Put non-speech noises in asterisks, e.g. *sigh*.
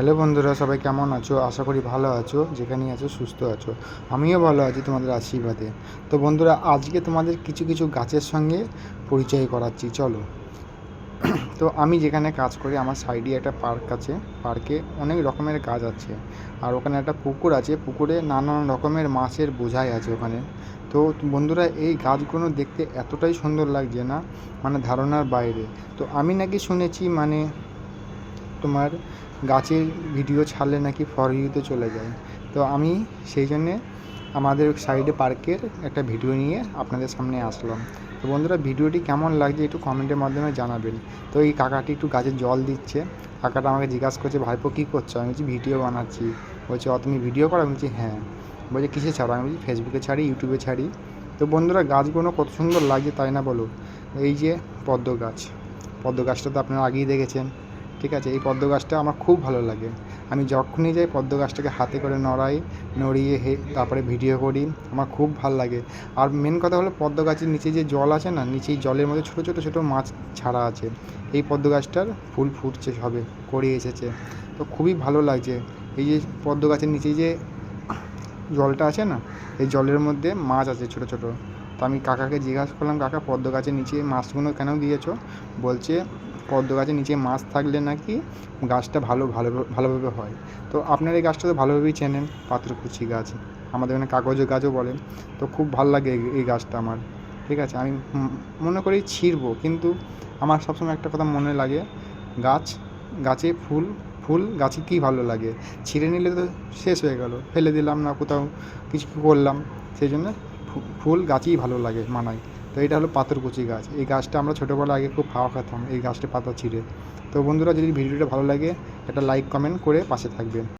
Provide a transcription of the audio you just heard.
Hello বন্ধুরা, সবাই কেমন আছো? আশা করি ভালো আছো, যেখানেই আছো সুস্থ আছো। আমিও ভালো আছি তোমাদের আশীর্বাদে। তো বন্ধুরা, আজকে তোমাদের কিছু কিছু গাছের সঙ্গে পরিচয় করাচ্ছি, চলো। *clears throat* তো আমি যেখানে কাজ করি, আমার সাইডে একটা পার্ক আছে। পার্কে অনেক রকমের গাছ আছে। আর ওখানে একটা পুকুর আছে। পুকুরে নানান রকমের মাছের বোঝাই আছে ওখানে। তো বন্ধুরা, এই গাছগুলো দেখতে এতটাই সুন্দর লাগছে না? মানে ধারণার বাইরে। তো আমি নাকি শুনেছি মানে তোমার গাছের ভিডিও ছাড়লে নাকি ফর ইউতে চলে যায়। তো আমি সেই জন্যে আমাদের সাইডে পার্কের একটা ভিডিও নিয়ে আপনাদের সামনে আসলাম। তো বন্ধুরা, ভিডিওটি কেমন লাগছে একটু কমেন্টের মাধ্যমে জানাবেন। তো এই কাকাটি একটু গাছে জল দিচ্ছে। কাকাটা আমাকে জিজ্ঞাসা করছে, ভাইপো, কী করছ? আমি বলছি, ভিডিও বানাচ্ছি। বলছে, ও, তুমি ভিডিও করো আমি বলছি হ্যাঁ। বলছে, কিসে ছাড়ো? আমি বলছি, ফেসবুকে ছাড়ি, ইউটিউবে ছাড়ি। তো বন্ধুরা, গাছগুলো কত সুন্দর লাগছে তাই না বলো? এই যে পদ্ম গাছ। পদ্ম গাছটা তো আপনারা আগেই দেখেছেন। ঠিক আছে? এই পদ্ম গাছটা আমার খুব ভালো লাগে। আমি যখনই যাই পদ্ম গাছটাকে হাতে করে নড়াই, নড়িয়ে হে, তারপরে ভিডিও করি, আমার খুব ভালো লাগে। আর মেন কথা হলো পদ্ম গাছের নিচে যে জল আছে না নিচেই জলের মধ্যে ছোটো ছোটো ছোটো মাছ ছাড়া আছে। এই পদ্ম গাছটার ফুল ফুটছে সবে, করে এসেছে। তো খুবই ভালো লাগছে। এই যে পদ্ম গাছের নিচে যে জলটা আছে না, এই জলের মধ্যে মাছ আছে ছোটো ছোটো। তো আমি কাকাকে জিজ্ঞাসা করলাম, কাকা, পদ্ম গাছের নিচে মাছগুলো কেন দিয়েছ? বলছে, পদ্ম গাছের নিচে মাছ থাকলে নাকি গাছটা ভালো ভালো, ভালোভাবে হয়। তো আপনার এই গাছটা তো ভালোভাবেই চেনেন পাত্রকুচি গাছ, আমাদের এখানে কাগজের গাছও বলেন তো খুব ভালো লাগে এই- গাছটা আমার, ঠিক আছে? আমি মনে করি ছিঁড়বো, কিন্তু আমার সবসময় একটা কথা মনে লাগে, গাছ, গাছে ফুল ফুল গাছে কী ভালো লাগে? ছিঁড়ে নিলে তো শেষ হয়ে গেল, ফেলে দিলাম না কোথাও, কিছু করলাম, সেই জন্য ফুল গাছই ভালো লাগে মানায়। তো এটা হলো পাথরকুচি গাছ। এই গাছটা আমরা ছোটোবেলা আগে খুব হাওয়া খেতাম, এই গাছটা পাতা ছিঁড়ে। তো বন্ধুরা, যদি ভিডিওটা ভালো লাগে, একটা লাইক কমেন্ট করে পাশে থাকবেন।